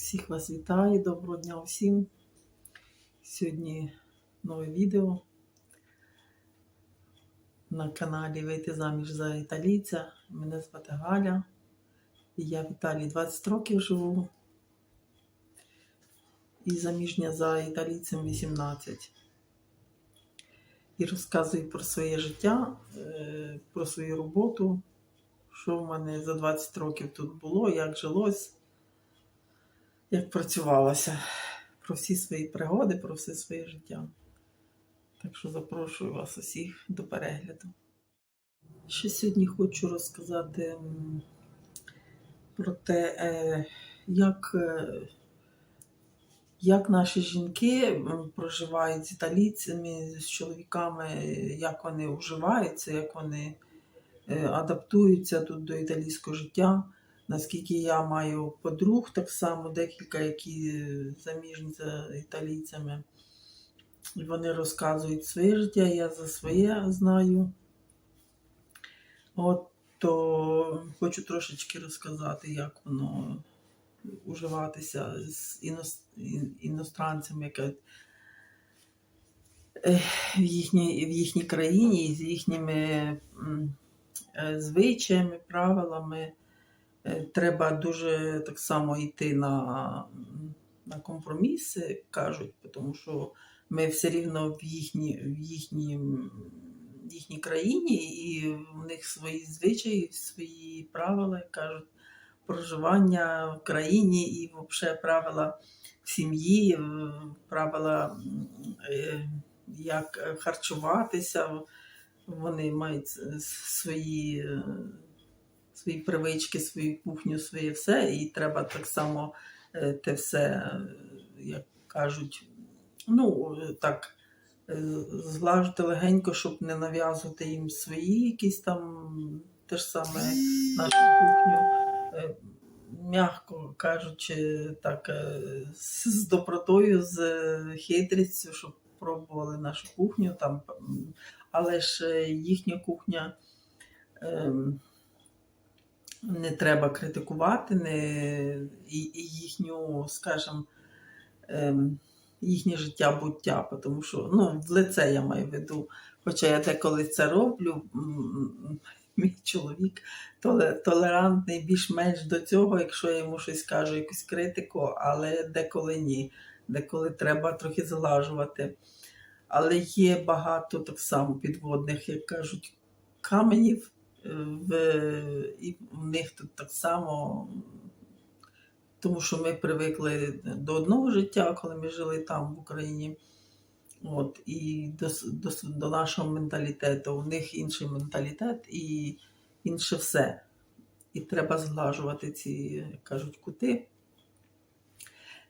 Всіх вас вітаю, доброго дня всім. Сьогодні нове відео на каналі Вийти заміж за італійця. Мене звати Галя. Я в Італії 20 років живу. І заміжня за італійцем 18. І розказую про своє життя, е, про свою роботу, що в мене за 20 років тут було, як жилось як працювалася про всі свої пригоди, про все своє життя. Так що запрошую вас усіх до перегляду. Ще сьогодні хочу розказати про те, е, як, е, як наші жінки проживають з італійцями, з чоловіками, як вони уживаються, як вони е, адаптуються тут до італійського життя наскільки я маю подруг, так само декілька, які заміжні за італійцями. І вони розказують своє життя, я за своє знаю. От то хочу трошечки розказати, як воно уживатися з іност... ін- іностранцями, яке в їхній, в їхній країні, з їхніми е, звичаями, правилами. Е, треба дуже так само йти на, на компроміси, кажуть, тому що ми все рівно в їхній, в їхній, в їхній країні, і в них свої звичаї, свої правила, як кажуть, проживання в країні і взагалі правила сім'ї, правила, е, як харчуватися. Вони мають свої е, свої привички, свою кухню, своє все, і треба так само е, те все, е, як кажуть, ну, е, так, зглажити легенько, щоб не нав'язувати їм свої якісь там, те ж саме нашу кухню. М'яко кажучи, так, з добротою, з хитрістю, щоб пробували нашу кухню там, але ж їхня кухня. ем, не треба критикувати не, їхню, скажімо, ем, їхнє життя буття, тому що ну, в лице я маю в виду. Хоча я деколи це роблю, мій чоловік толерантний більш-менш до цього, якщо я йому щось кажу, якусь критику, але деколи ні. Деколи треба трохи залажувати. Але є багато так само підводних, як кажуть, каменів в, і в них тут так само, тому що ми привикли до одного життя, коли ми жили там, в Україні. От, і до, до, до нашого менталітету. У них інший менталітет і інше все. І треба зглажувати ці, як кажуть, кути.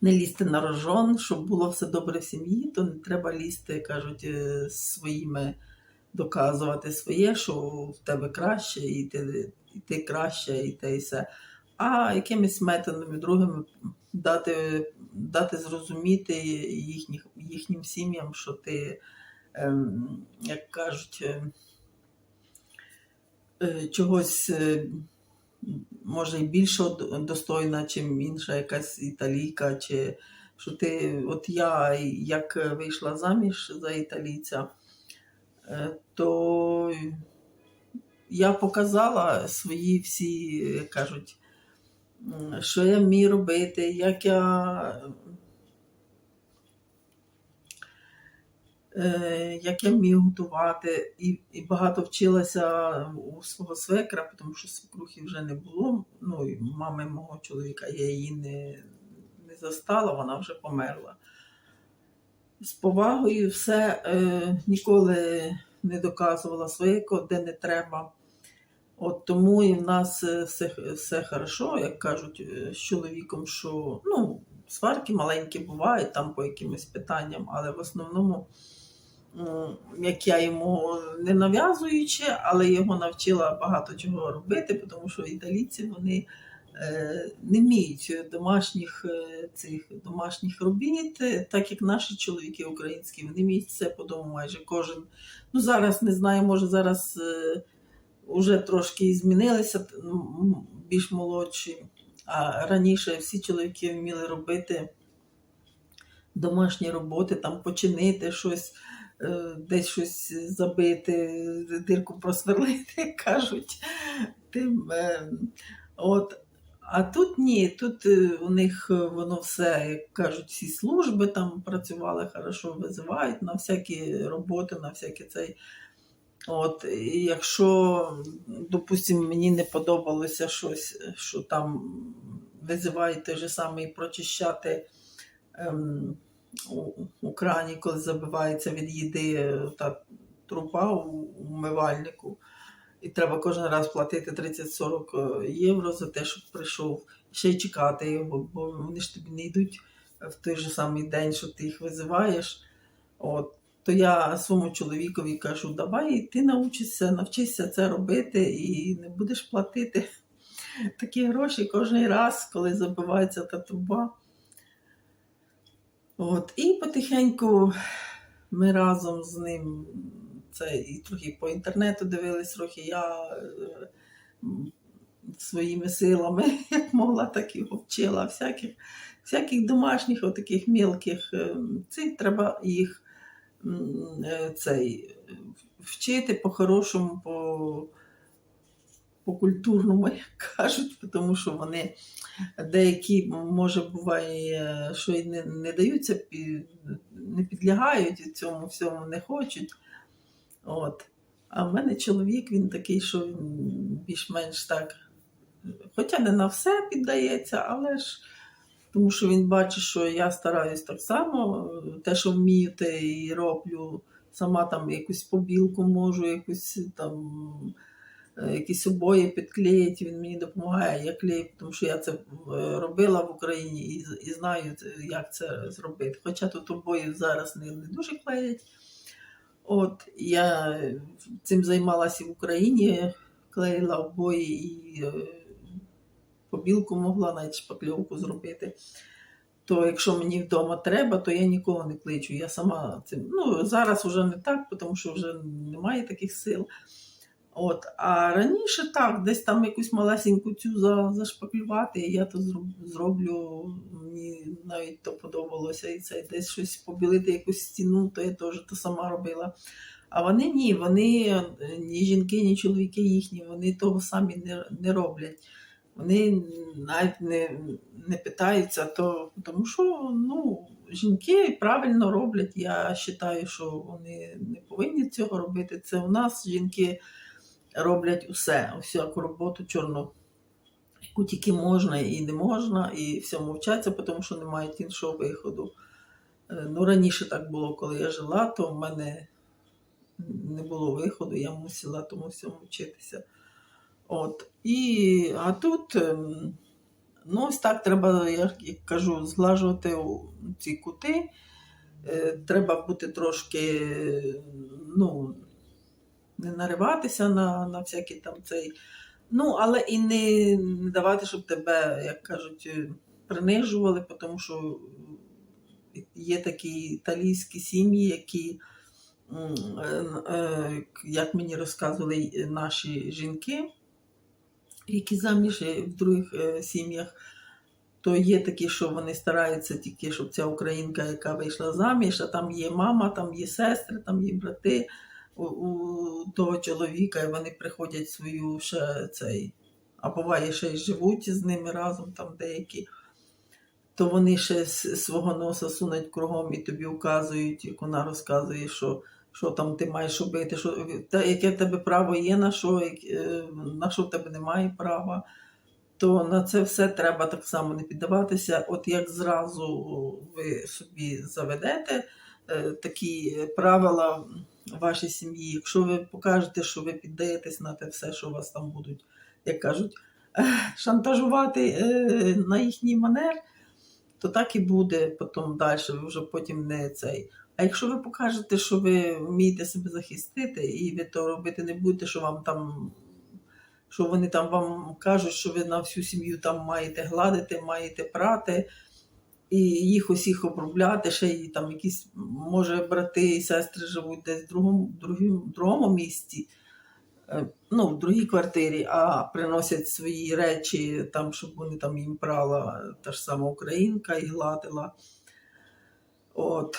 Не лізти на рожон, щоб було все добре в сім'ї, то не треба лізти, кажуть, е, своїми доказувати своє, що в тебе краще, і ти, і ти краще, і те і все. А якимись методами другими дати, дати зрозуміти їхніх, їхнім сім'ям, що ти, ем, як кажуть, е, е, чогось. е, Може, і більше достойна, чим інша якась італійка, чи що ти, от я як вийшла заміж за італійця, то я показала свої всі, кажуть, що я вмію робити, як я, е, як я вмію готувати, і, і багато вчилася у свого свекра, тому що свекрухи вже не було. Ну, і мами мого чоловіка я її не, не застала, вона вже померла. З повагою все е, ніколи не доказувала своє, де не треба. От тому і в нас е, все, все хорошо, як кажуть е, з чоловіком, що ну, сварки маленькі бувають там по якимось питанням, але в основному, як я йому не нав'язуючи, але його навчила багато чого робити, тому що італійці вони не вміють домашніх е, цих домашніх робіт, е, так як наші чоловіки українські, вони вміють все по дому майже кожен. Ну зараз не знаю, може зараз е, вже трошки змінилися, більш молодші, А раніше всі чоловіки вміли робити домашні роботи, там починити щось, е, десь щось забити, дирку просверлити, кажуть. Тим, е, от. А тут ні, тут е, у них е, воно все, як кажуть, всі служби там працювали хорошо, визивають на всякі роботи, на всякі цей. От, і якщо, допустимо, мені не подобалося щось, що там визивають той же самий прочищати ем, у, у крані, коли забивається від їди та труба у умивальнику, і треба кожен раз платити 30-40 євро за те, щоб прийшов, ще й чекати його, бо вони ж тобі не йдуть в той же самий день, що ти їх визиваєш. От. То я своєму чоловікові кажу, давай ти навчишся це робити і не будеш платити такі гроші кожен раз, коли забивається та труба. От. І потихеньку ми разом з ним це і трохи по інтернету дивились, трохи я е, своїми силами, як могла, так і вчила. Всяких, всяких домашніх, отаких мілких е, цих треба їх е, цей, вчити по-хорошому, по, по-культурному, як кажуть, тому що вони деякі, може, буває, що й не, не даються, не підлягають цьому всьому, не хочуть. От. А в мене чоловік, він такий, що більш-менш так, хоча не на все піддається, але ж тому що він бачить, що я стараюсь так само, те, що вмію, те і роблю. Сама там якусь побілку можу, якусь там е, якісь обої підклеїть, він мені допомагає, я клею, тому що я це е, робила в Україні і, і знаю, як це зробити. Хоча тут обої зараз не, не дуже клеять. От я цим займалася в Україні, клеїла обої і е, побілку могла навіть шпакльовку зробити. То якщо мені вдома треба, то я нікого не кличу. Я сама цим. Ну, зараз вже не так, тому що вже немає таких сил. От, а раніше так, десь там якусь малесеньку цю за, зашпаклювати, і я то зроблю. Мені навіть то подобалося, і це десь щось побілити, якусь стіну, то я теж то сама робила. А вони ні, вони ні жінки, ні чоловіки їхні, вони того самі не, не роблять. Вони навіть не, не питаються, то, тому що ну, жінки правильно роблять. Я вважаю, що вони не повинні цього робити. Це у нас жінки роблять усе, всяку роботу чорну, яку тільки можна і не можна, і все мовчаться, тому що не мають іншого виходу. Е, Ну, раніше так було, коли я жила, то в мене не було виходу, я мусила тому всьому вчитися. От. І, а тут, ем, ну, ось так треба, я кажу, зглажувати ці кути. Е, Треба бути трошки, ну, не нариватися на, на всякі там цей. Ну, але і не, давати, щоб тебе, як кажуть, е, принижували, тому що є такі італійські сім'ї, які, е, е, як мені розказували наші жінки, які заміж в других сім'ях, то є такі, що вони стараються тільки, щоб ця українка, яка вийшла заміж, а там є мама, там є сестри, там є брати у, того чоловіка, і вони приходять свою ще цей, а буває ще й живуть з ними разом, там деякі. То вони ще свого носа сунуть кругом і тобі вказують, як вона розказує, що, що там ти маєш робити, що, та, яке в тебе право є, на що, е, на що в тебе немає права то на це все треба так само не піддаватися. От як зразу ви собі заведете е, такі правила вашій сім'ї, якщо ви покажете, що ви піддаєтесь на те все, що вас там будуть, як кажуть, шантажувати е, на їхній манер, то так і буде потім далі, ви вже потім не цей. А якщо ви покажете, що ви вмієте себе захистити, і ви то робити не будете, що вам там що вони там вам кажуть, що ви на всю сім'ю там маєте гладити, маєте прати, і їх усіх обробляти, ще й там якісь, може, брати і сестри живуть десь в другому, другому, другому місті. е, ну, в другій квартирі, а приносять свої речі, там, щоб вони там їм прала та ж сама українка і гладила. От.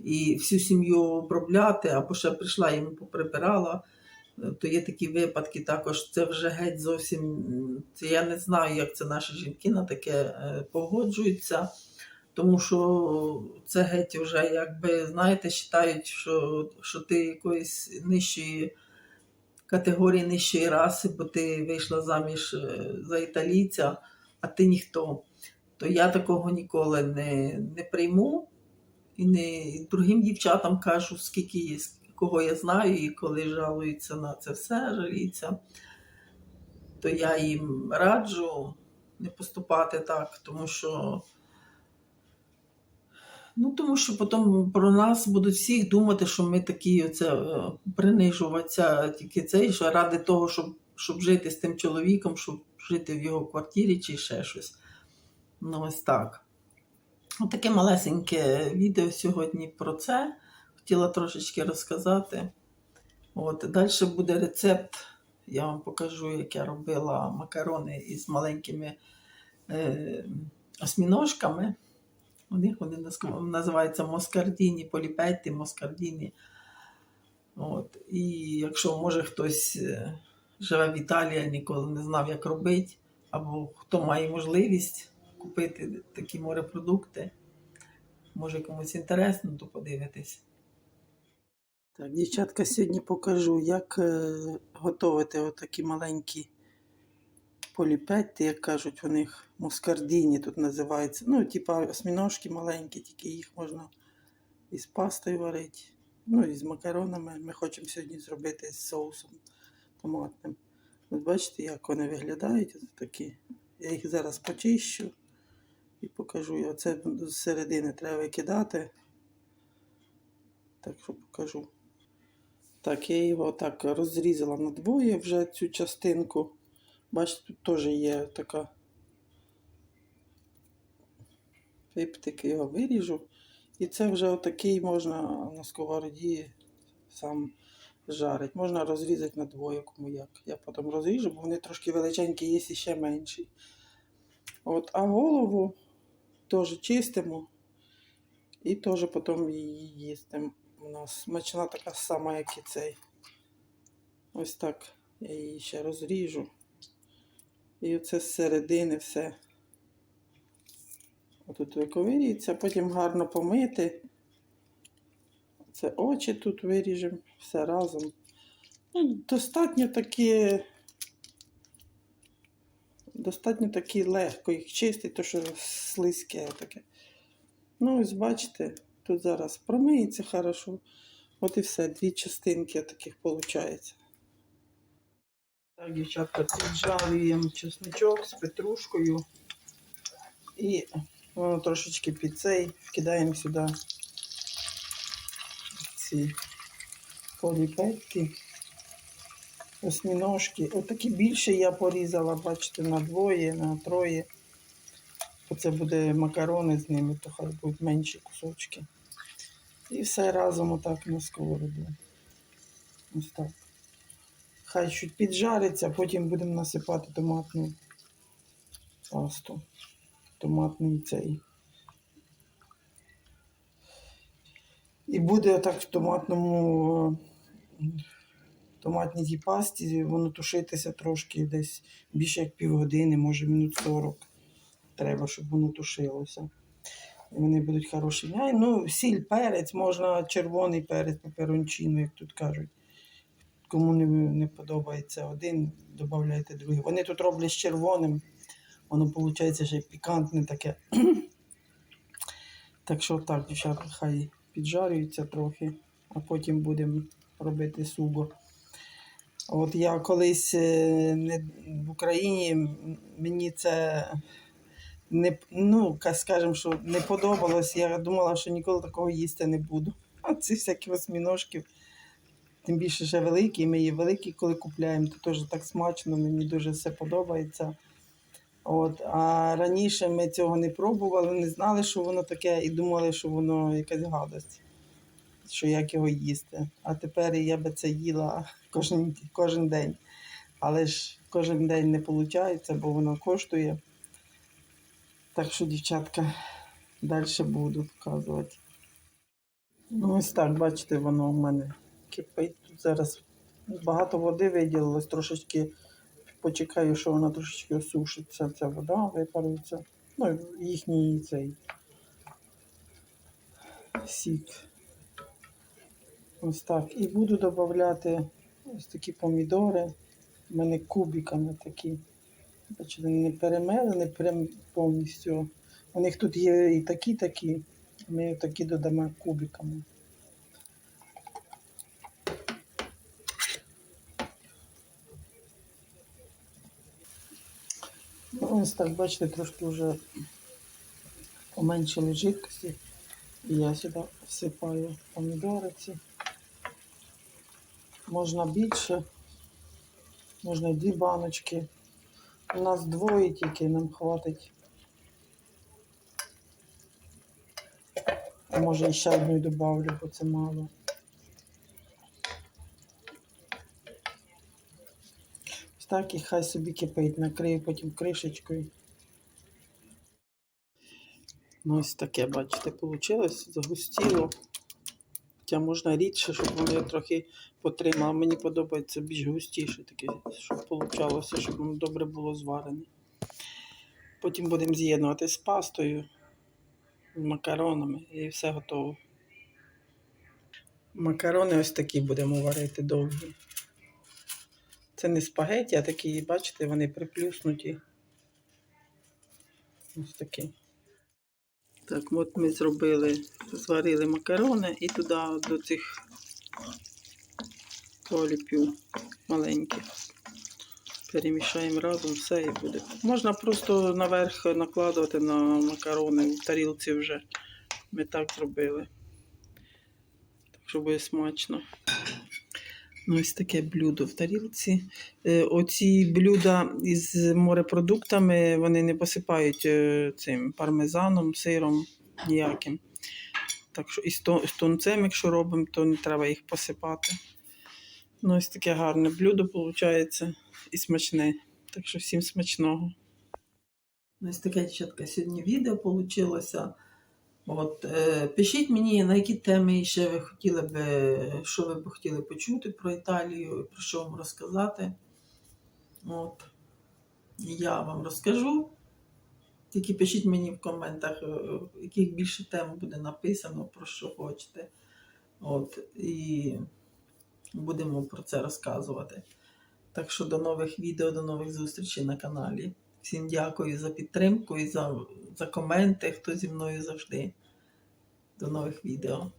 І всю сім'ю обробляти, або ще прийшла їм поприбирала. То є такі випадки також. Це вже геть зовсім. Це я не знаю, як це наші жінки на таке е, погоджуються. Тому що це геть вже, якби, знаєте, вважають, що, що ти якоїсь нижчої категорії нижчої раси, бо ти вийшла заміж е, за італійця, а ти ніхто. То я такого ніколи не, не прийму і не і другим дівчатам кажу, скільки є, кого я знаю, і коли жалуються на це все, жаліються, то я їм раджу не поступати так, тому що. Ну, тому що потім про нас будуть всіх думати, що ми такі оце, е, принижуватися тільки цей, що ради того, щоб, щоб жити з тим чоловіком, щоб жити в його квартирі чи ще щось. Ну, ось так. Отаке малесеньке відео сьогодні про це. Хотіла трошечки розказати. От, далі буде рецепт. Я вам покажу, як я робила макарони із маленькими е, осьміножками. У них вони називаються москардіні, поліпетті, москардіні. От. І якщо може хтось е, живе в Італії, ніколи не знав, як робити, або хто має можливість купити такі морепродукти, може комусь інтересно, то подивитись. Так, дівчатка, сьогодні покажу, як е, готувати отакі маленькі поліпетти, як кажуть, у них мускардіні тут називається. Ну, типа осьміножки маленькі, тільки їх можна із пастою варити. Ну, і з макаронами. Ми хочемо сьогодні зробити з соусом томатним. От бачите, як вони виглядають. Ось такі. Я їх зараз почищу і покажу. Оце з середини треба викидати. Так що покажу. Так, я його так розрізала на двоє вже цю частинку. Бачите, тут теж є така. Пиптик його виріжу. І це вже отакий можна на сковороді сам жарить. Можна розрізати на двоє, кому як. Я потім розріжу, бо вони трошки величенькі, є і ще менші. От, а голову теж чистимо і теж потім її їстимо. У нас смачна така сама, як і цей. Ось так. Я її ще розріжу. І оце з середини все. Отут виковирюється, потім гарно помити. Це очі тут виріжемо, все разом. Ну, достатньо такі. Достатньо такі легко їх чистить, то що слизьке таке. Ну, ось бачите, тут зараз промиється хорошо. От і все, дві частинки таких виходить. Так, дівчатка, піджарюємо чесничок з петрушкою. І воно трошечки під цей вкидаємо сюди ці поліпетки, осьміножки. Отакі більше я порізала, бачите, на двоє, на троє. Оце буде макарони з ними, то хай будуть менші кусочки. І все разом отак на сковороду. Ось так. Хай чуть піджариться, потім будемо насипати томатну пасту. Томатний цей. І буде отак в томатному е, томатній пасті, воно тушитися трошки десь більше як півгодини, може минут 40. Треба, щоб воно тушилося. І вони будуть хороші. Ну, сіль, перець, можна червоний перець, пеперончино, як тут кажуть. Кому не, не подобається один, додайте другий. Вони тут роблять з червоним. Воно виходить ще пікантне таке. так що так, дівчата, хай піджарюються трохи, а потім будемо робити суго. От я колись е, не, в Україні мені це не, ну, ка- скажем, що не подобалось. Я думала, що ніколи такого їсти не буду. А ці всякі осьміножки, тим більше ще великі. Ми її великі, коли купляємо, то теж так смачно, мені дуже все подобається. От, а раніше ми цього не пробували, не знали, що воно таке, і думали, що воно якась гадость. що як його їсти. А тепер я би це їла кожен, кожен день. Але ж кожен день не виходить, бо воно коштує. Так що, дівчатка, далі буду показувати. Ну, ось так, бачите, воно в мене кипить. Тут зараз багато води виділилось, трошечки почекаю, що вона трошечки осушиться, ця вода випарується. Ну, їхній цей сік. Ось так. І буду додати ось такі помідори. У мене кубиками такі. Бачите, не перемелені прям повністю. У них тут є і такі, такі. Ми такі додамо кубиками. Ось так, бачите, трошки вже поменшили жидкості. І я сюди всипаю помідори ці. Можна більше, можна дві баночки. У нас двоє тільки нам хватить. А може ще одну добавлю, бо це мало. Так і хай собі кипить, накрию потім кришечкою. Ну, ось таке, бачите, вийшло, загустіло. Хоча можна рідше, щоб воно трохи потримало. Мені подобається більш густіше таке, щоб вийшло, щоб воно добре було зварене. Потім будемо з'єднувати з пастою, макаронами і все готово. Макарони ось такі будемо варити довгі. Це не спагеті, а такі, бачите, вони приплюснуті. Ось такі. Так, от ми зробили, зварили макарони і туди до цих поліпів маленьких. Перемішаємо разом все і буде. Можна просто наверх накладувати на макарони в тарілці вже. Ми так зробили. Так що буде смачно. Ну, ось таке блюдо в тарілці. Е, Оці блюда із морепродуктами вони не посипають е, цим пармезаном, сиром ніяким. Так що і з тунцем, якщо робимо, то не треба їх посипати. Ну, ось таке гарне блюдо виходить і смачне. Так що всім смачного. Ну, Ось таке дівчатка сьогодні відео вийшло. От, е, пишіть мені, на які теми ще ви хотіли би, що ви б хотіли почути про Італію, про що вам розказати. От. Я вам розкажу. Тільки пишіть мені в коментах, е, яких більше тем буде написано, про що хочете. От. І будемо про це розказувати. Так що до нових відео, до нових зустрічей на каналі. Всім дякую за підтримку і за, за коменти, хто зі мною завжди. До нових відео.